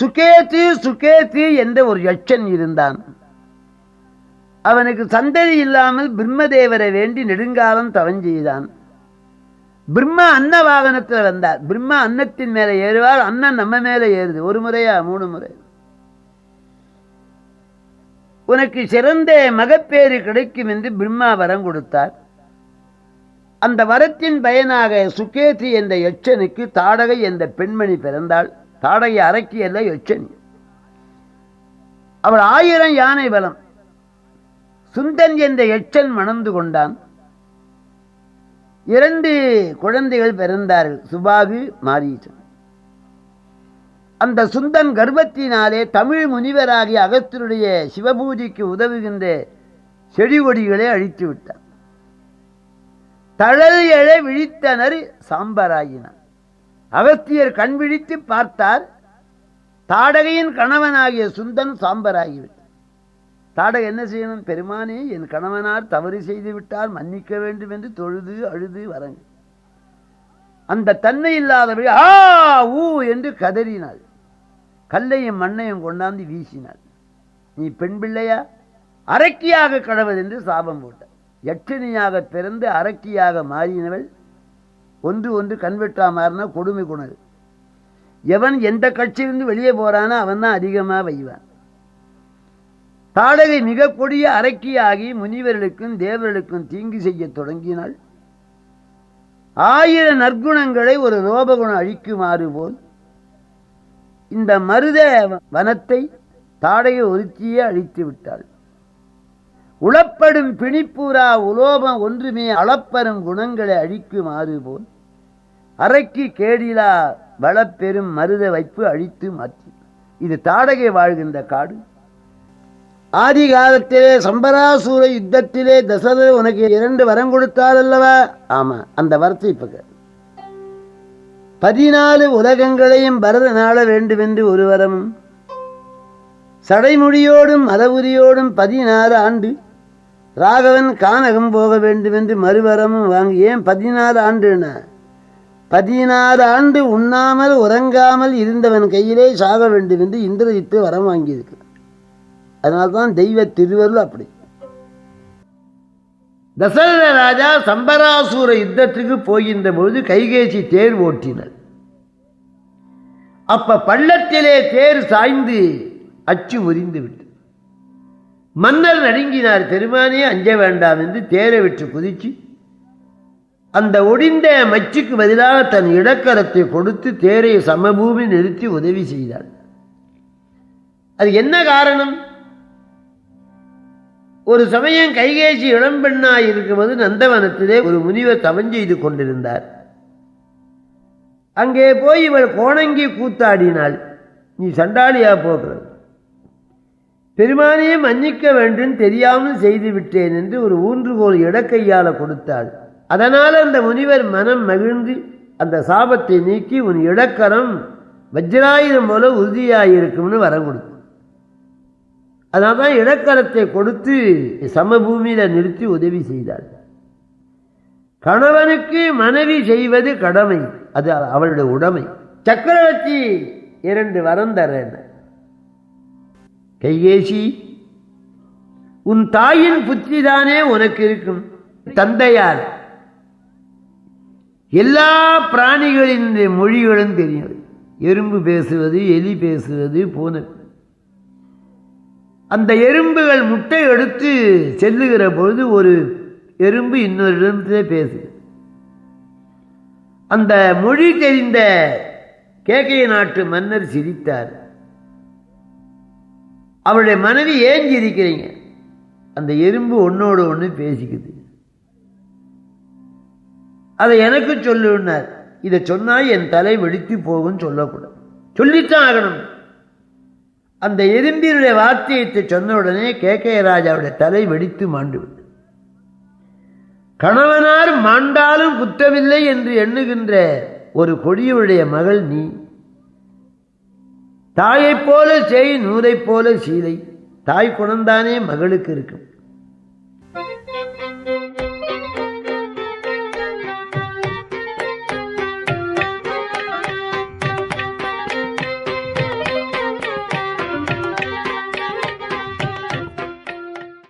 சுகேத்து சுகேத்து என்ற ஒரு யட்சன் இருந்தான். அவனுக்கு சந்ததி இல்லாமல் பிரம்மதேவரை வேண்டி நெடுங்காலம் தவம் செய்தான். பிரம்மா அன்ன வாகனத்தில் வந்தார். பிரம்மா அன்னத்தின் மேலே ஏறுவார் அண்ணன் நம்ம மேலே ஏறுது. ஒரு முறையா மூணு முறை. உனக்கு சிறந்த மகப்பேறு கிடைக்கும் என்று பிரம்மா வரம் கொடுத்தார். அந்த வரத்தின் பயனாக சுகேதி என்ற யட்சனுக்கு தாடகை என்ற பெண்மணி பிறந்தாள். தாடைய அரக்கியல்ல அல்ல அவள் ஆயிரம் யானை பலம். சுந்தன் என்ற எச்சன் மணந்து கொண்டான். இரண்டு குழந்தைகள் பிறந்தார்கள். சுபாகு மாரீசன். அந்த சுந்தன் கர்ப்பத்தினாலே தமிழ் முனிவராகிய அகஸ்தருடைய சிவபூஜைக்கு உதவுகின்ற செடி கொடிகளை அழித்து விட்டான். தழல் எழ விழித்தனர் சாம்பராயினான் அவஸ்தியர் கண் விழித்து பார்த்தார். தாடகையின் கணவனாகிய சுந்தன் சாம்பராகிவிட்டார். தாடகை என்ன செய்யணும்? பெருமானே என் கணவனார் தவறு செய்து விட்டார் மன்னிக்க வேண்டும் என்று தொழுது அழுது வரங்க. அந்த தன்மை இல்லாதபடி ஆ ஊ என்று கதறினாள். கல்லையும் மண்ணையும் கொண்டாந்து வீசினாள். நீ பெண் பிள்ளையா? அரக்கியாக கடவுள் என்று சாபம் போட்டார். யட்சணியாக பிறந்து அரக்கியாக மாறினவள் ஒன்று ஒன்று கண்வெட்டா மாறினா கொடுமை குணது எவன் எந்த கட்சியிலிருந்து வெளியே போறானோ அவன் தான் அதிகமாக வைவான். தாடகை மிக கொடிய அரக்கியாகி முனிவர்களுக்கும் தேவர்களுக்கும் தீங்கு செய்ய தொடங்கினாள். ஆயிரம் நற்குணங்களை ஒரு ரோபகுணம் அழிக்குமாறு போல். இந்த மருத வனத்தை தாடகை ஒருத்தியே அழித்து விட்டாள். உளப்படும் பிணிப்பூரா உலோபம் ஒன்றுமே அளப்பரும் குணங்களை அழிக்குமாறு போல். அரைக்கு கேடிலா வளப்பெரும் மருத வைப்பு அழித்து மாற்றி. இது தாடகை வாழ்கின்ற காடு. ஆதி காலத்திலே சம்பராசூர யுத்தத்திலே தசரதர் உனக்கு இரண்டு வரம் கொடுத்தார் அல்லவா ஆமா அந்த வரத்தை இப்ப பதினாலு உலகங்களையும் பரத நாள வேண்டுமென்று ஒரு வரமும் சடைமுடியோடும் மதவுரியோடும் பதினாறு ஆண்டு ராகவன் கானகம் போக வேண்டுமென்று மறுவரமும் வாங்கி ஏன் பதினாறு ஆண்டுன்னா? பதினாறு ஆண்டு உண்ணாமல் உறங்காமல் இருந்தவன் கையிலே சாக வேண்டும் என்று இந்திரஜித்து வரம் வாங்கியிருக்கு. அதனால்தான் தெய்வ திருவருள் அப்படி. தசரத ராஜா சம்பராசூர யுத்தத்துக்கு போகின்ற பொழுது கைகேசி தேர் ஓட்டினர். அப்ப பள்ளத்திலே தேர் சாய்ந்து அச்சு முறிந்து விட்டு. மன்னர் நடுங்கினார் பெருமானே அஞ்ச வேண்டாம் என்று தேரை விட்டு குதிச்சு அந்த ஒடிந்த மச்சுக்கு பதிலாக தன் இடக்கரத்தை கொடுத்து தேரை சமபூமி நிறுத்தி உதவி செய்தார் அது என்ன காரணம்? ஒரு சமயம் கைகேசி இளம்பெண்ணாய் இருக்கும்போது நந்தவனத்திலே ஒரு முனிவர் தவம் செய்து கொண்டிருந்தார். அங்கே போய் இவள் கோணங்கி கூத்தாடினாள். நீ சண்டாளியா போகிறது பெருமானையே மன்னிக்க வேண்டும் தெரியாமல் செய்து விட்டேன் என்று ஒரு ஊன்றுகோல் இடக்கையால் கொடுத்தாள். அதனால் அந்த முனிவர் மனம் மகிழ்ந்து அந்த சாபத்தை நீக்கி உன் இடக்கரம் வஜ்ராயுதம் போல உறுதியாயிருக்கும்னு வரம் கொடுத்தார் அதனால் தான் இடக்கரத்தை கொடுத்து சமபூமியில நிறுத்தி உதவி செய்தார் கணவனுக்கு மனைவி செய்வது கடமை அது அவளுடைய உடைமை. சக்கரவர்த்தி இரண்டு வரம் தரேன் கையேசி உன் தாயின் புத்தி தானே உனக்கு இருக்கும். தந்தையார் எல்லா பிராணிகளின் மொழிகளும் தெரியும் எறும்பு பேசுவது எலி பேசுவது பூனை அந்த எறும்புகள் முட்டை எடுத்து செல்லுகிற பொழுது ஒரு எறும்பு இன்னொரு இடத்துல பேசுது. அந்த மொழி தெரிந்த கேக்கைய நாட்டு மன்னர் சிரித்தார். அவருடைய மனைவி ஏன் சிரிக்கிறீங்க? அந்த எறும்பு ஒன்னோட ஒன்று பேசிக்குது. அதை எனக்கு சொல்லுன்னார். இதை சொன்னால் என் தலை வெடித்து போகும் சொல்லக்கூடாது. சொல்லித்தான் ஆகணும். அந்த எறும்பினுடைய வார்த்தையத்தை சொன்ன உடனே கேக்கைய ராஜாவுடைய தலை வெடித்து மாண்டு விட்டது. கணவனார் மாண்டாலும் குற்றமில்லை என்று எண்ணுகின்ற ஒரு கொடியுடைய மகள் நீ தாயைப் போல செய் நூரைப் போல சீலை தாய் குணம்தானே மகளுக்கு இருக்கும்.